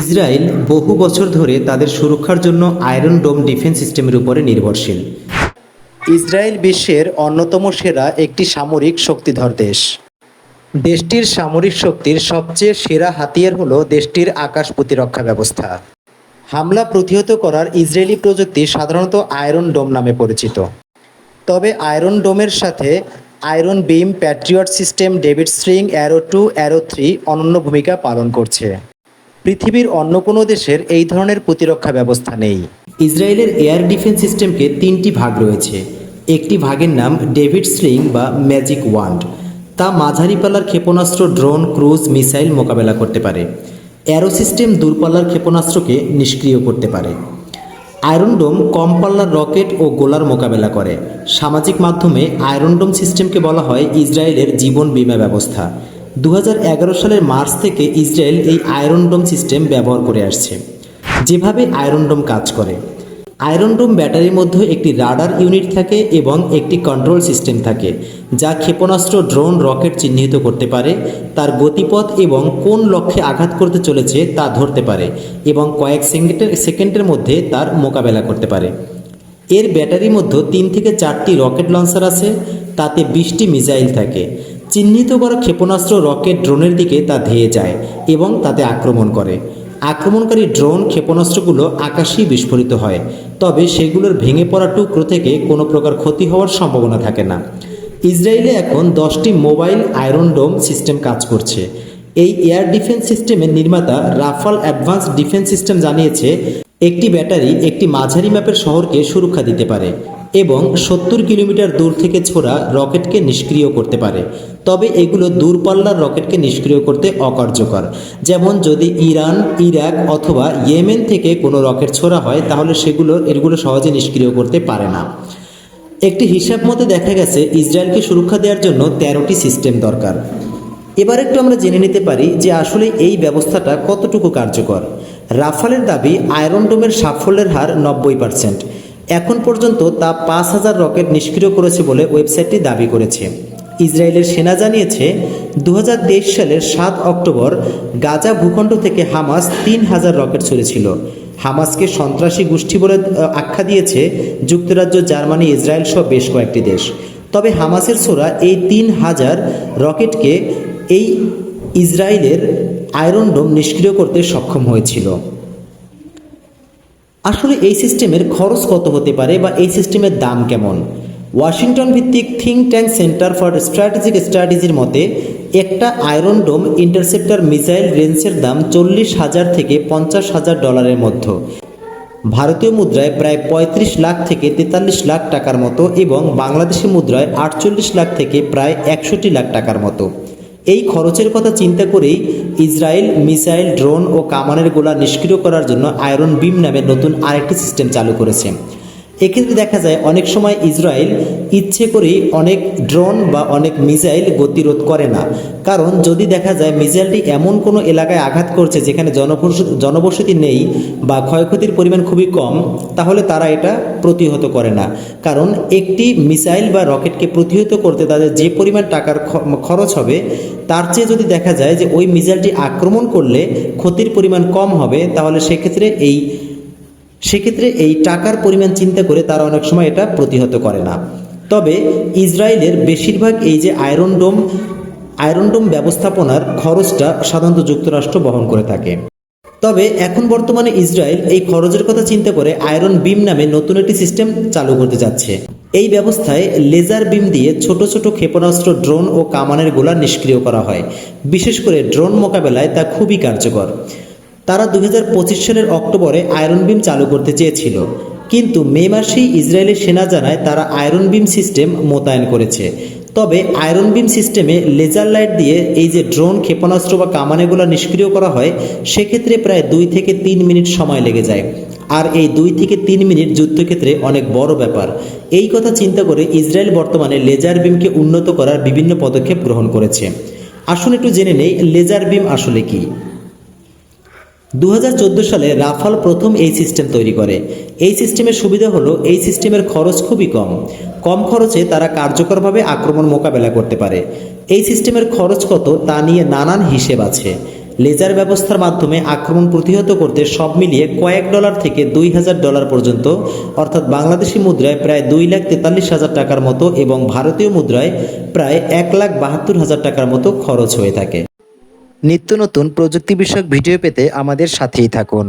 Israel বহু বছর ধরে তাদের সুরক্ষার জন্য আয়রন ডোম ডিফেন্স সিস্টেমের উপরে নির্ভরশীল। ইসরায়েল বিশ্বের অন্যতম সেরা একটি সামরিক শক্তিধর দেশ। দেশটির সামরিক শক্তির সবচেয়ে সেরা হাতিয়ার হলো দেশটির আকাশ প্রতিরক্ষা ব্যবস্থা। হামলা প্রতিহত করার ইসরায়েলি প্রযুক্তি সাধারণত আয়রন ডোম নামে পরিচিত। তবে আয়রন ডোমের সাথে iron beam patriot system David sling arrow two, arrow three অনন্য ভূমিকা পালন করছে। পৃথিবীর অন্য কোনো দেশের এই ধরনের প্রতিরক্ষা ব্যবস্থা নেই। ইসরায়েলের এয়ার ডিফেন্স সিস্টেমকে তিনটি ভাগ রয়েছে। একটি ভাগের নাম ডেভিড স্লিং বা ম্যাজিক ওয়ান্ড। তা মাঝারি পাল্লার ক্ষেপণাস্ত্র, ড্রোন, ক্রুজ, মিসাইল মোকাবেলা করতে পারে। অ্যারো সিস্টেম দূরপাল্লার ক্ষেপণাস্ত্রকে নিষ্ক্রিয় করতে পারে। আয়রন ডোম কম পাল্লার রকেট ও গোলার মোকাবেলা করে। সামাজিক মাধ্যমে আয়রন ডোম সিস্টেমকে বলা হয় ইসরায়েলের জীবন বীমা ব্যবস্থা। দু হাজার এগারো সালের মার্চ থেকে ইসরায়েল এই আয়রন ডোম সিস্টেম ব্যবহার করে আসছে। যেভাবে আয়রন ডোম কাজ করে। আয়রন ডোম ব্যাটারির মধ্যে একটি রাডার ইউনিট থাকে এবং একটি কন্ট্রোল সিস্টেম থাকে, যা ক্ষেপণাস্ত্র, ড্রোন, রকেট চিহ্নিত করতে পারে, তার গতিপথ এবং কোন লক্ষ্যে আঘাত করতে চলেছে তা ধরতে পারে এবং কয়েক সেকেন্ডের সেকেন্ডের মধ্যে তার মোকাবেলা করতে পারে। এর ব্যাটারির মধ্যে তিন থেকে চারটি রকেট লঞ্চার আছে, তাতে বিশটি মিসাইল থাকে। চিহ্নিত করা ক্ষেপণাস্ত্র রকেট ড্রোনের দিকে তা ধেয়ে যায় এবং তাতে আক্রমণ করে। আক্রমণকারী ড্রোন ক্ষেপণাস্ত্রগুলো আকাশেই বিস্ফোরিত হয়, তবে সেগুলোর ভেঙে পড়া টুকরো থেকে কোনো প্রকার ক্ষতি হওয়ার সম্ভাবনা থাকে না। ইসরায়েলে এখন দশটি মোবাইল আয়রন ডোম সিস্টেম কাজ করছে। এই এয়ার ডিফেন্স সিস্টেমের নির্মাতা রাফাল অ্যাডভান্স ডিফেন্স সিস্টেম জানিয়েছে, একটি ব্যাটারি একটি মাঝারি ম্যাপের শহরকে সুরক্ষা দিতে পারে। এবং সত্তর কিলোমিটার দূর থেকে ছোড়া রকেটকে নিষ্ক্রিয় করতে পারে। তবে এগুলো দূরপাল্লার রকেটকে নিষ্ক্রিয় করতে অকার্যকর। যেমন যদি ইরান, ইরাক অথবা ইয়েমেন থেকে কোনো রকেট ছোড়া হয়, তাহলে সেগুলো, এগুলো সহজে নিষ্ক্রিয় করতে পারে না। একটি হিসাব মতে দেখা গেছে, ইসরায়েলকে সুরক্ষা দেওয়ার জন্য তেরোটি সিস্টেম দরকার। এবার একটু আমরা জেনে নিতে পারি যে আসলে এই ব্যবস্থাটা কতটুকু কার্যকর। রাফালের দাবি, আয়রন ডোমের সাফল্যের হার নব্বই পার্সেন্ট। এখন পর্যন্ত তা পাঁচ হাজার রকেট নিষ্ক্রিয় করেছে বলে ওয়েবসাইটটি দাবি করেছে। ইসরায়েলের সেনা জানিয়েছে দু হাজার তেইশ সালের সাত অক্টোবর গাজা ভূখণ্ড থেকে হামাস তিন হাজার রকেট ছুড়েছিল। হামাসকে সন্ত্রাসী গোষ্ঠী বলে আখ্যা দিয়েছে যুক্তরাজ্য, জার্মানি, ইসরায়েল সহ বেশ কয়েকটি দেশ। তবে হামাসের ছোড়া এই তিন হাজার রকেটকে এই ইসরায়েলের আয়রন ডোম নিষ্ক্রিয় করতে সক্ষম হয়েছিল। আসলে এই সিস্টেমের খরচ কত হতে পারে বা এই সিস্টেমের দাম কেমন? ওয়াশিংটন ভিত্তিক think tank centre for strategic স্ট্র্যাটেজির মতে, একটা আয়রন ডোম ইন্টারসেপ্টর মিসাইল রেঞ্জের দাম চল্লিশ হাজার থেকে পঞ্চাশ হাজার ডলারের মধ্যে। ভারতীয় মুদ্রায় প্রায় পঁয়ত্রিশ লাখ থেকে তেতাল্লিশ লাখ টাকার মতো এবং বাংলাদেশি মুদ্রায় আটচল্লিশ লাখ থেকে প্রায় একষট্টি লাখ টাকার মতো। এই খরচের কথা চিন্তা করেই ইসরায়েল মিসাইল, ড্রোন ও কামানের গোলা নিষ্ক্রিয় করার জন্য আয়রন বিম নামে নতুন আরেকটি সিস্টেম চালু করেছে। এক্ষেত্রে দেখা যায় অনেক সময় ইসরায়েল ইচ্ছে করেই অনেক ড্রোন বা অনেক মিসাইল গতিরোধ করে না। কারণ যদি দেখা যায় মিসাইলটি এমন কোনো এলাকায় আঘাত করছে যেখানে জনবসতি জনবসতি নেই বা ক্ষয়ক্ষতির পরিমাণ খুবই কম, তাহলে তারা এটা প্রতিহত করে না। কারণ একটি মিসাইল বা রকেটকে প্রতিহত করতে তাদের যে পরিমাণ টাকার খরচ হবে, তার চেয়ে যদি দেখা যায় যে ওই মিসাইলটি আক্রমণ করলে ক্ষতির পরিমাণ কম হবে, তাহলে সেক্ষেত্রে এই সেক্ষেত্রে এই টাকার পরিমাণ চিন্তা করে তারা অনেক সময় এটা প্রতিহত করে না। তবে ইসরায়েলের বেশিরভাগ এই যে আয়রন ডোম আয়রন ডোম ব্যবস্থাপনার খরচটা সাধারণত যুক্তরাষ্ট্র বহন করে থাকে। তবে এখন বর্তমানে ইসরায়েল এই খরচের কথা চিন্তা করে আয়রন বিম নামে নতুন একটি সিস্টেম চালু করতে যাচ্ছে। এই ব্যবস্থায় লেজার বিম দিয়ে ছোট ছোট ক্ষেপণাস্ত্র, ড্রোন ও কামানের গোলা নিষ্ক্রিয় করা হয়। বিশেষ করে ড্রোন মোকাবেলায় তা খুবই কার্যকর। তারা দুই হাজার পঁচিশ সালের অক্টোবরে আয়রন বিম চালু করতে চেয়েছিল। কিন্তু মে মাসেই ইসরায়েলের সেনা জানায় তারা আয়রন বিম সিস্টেম মোতায়েন করেছে। তবে আয়রন বিম সিস্টেমে লেজার লাইট দিয়ে এই যে ড্রোন, ক্ষেপণাস্ত্র বা কামানেগুলো নিষ্ক্রিয় করা হয়, সেক্ষেত্রে প্রায় দুই থেকে তিন মিনিট সময় লেগে যায়। আর এই দুই থেকে তিন মিনিট যুদ্ধক্ষেত্রে অনেক বড় ব্যাপার। এই কথা চিন্তা করে ইসরায়েল বর্তমানে লেজার বিমকে উন্নত করার বিভিন্ন পদক্ষেপ গ্রহণ করেছে। আসুন একটু জেনে নেই, লেজার বিম আসলে কী? দু হাজার চোদ্দ সালে রাফাল প্রথম এই সিস্টেম তৈরি করে। এই সিস্টেমের সুবিধা হলো এই সিস্টেমের খরচ খুবই কম। কম খরচে তারা কার্যকরভাবে আক্রমণ মোকাবেলা করতে পারে। এই সিস্টেমের খরচ কত তা নিয়ে নানান হিসেব আছে। লেজার ব্যবস্থার মাধ্যমে আক্রমণ প্রতিহত করতে সব মিলিয়ে কয়েক ডলার থেকে দুই হাজার ডলার পর্যন্ত, অর্থাৎ বাংলাদেশি মুদ্রায় প্রায় দুই লাখ তেতাল্লিশ হাজার টাকার মতো এবং ভারতীয় মুদ্রায় প্রায় এক লাখ বাহাত্তর হাজার টাকার মতো খরচ হয়ে থাকে। নিত্য নতুন প্রযুক্তি বিষয়ক ভিডিও পেতে আমাদের সাথেই থাকুন।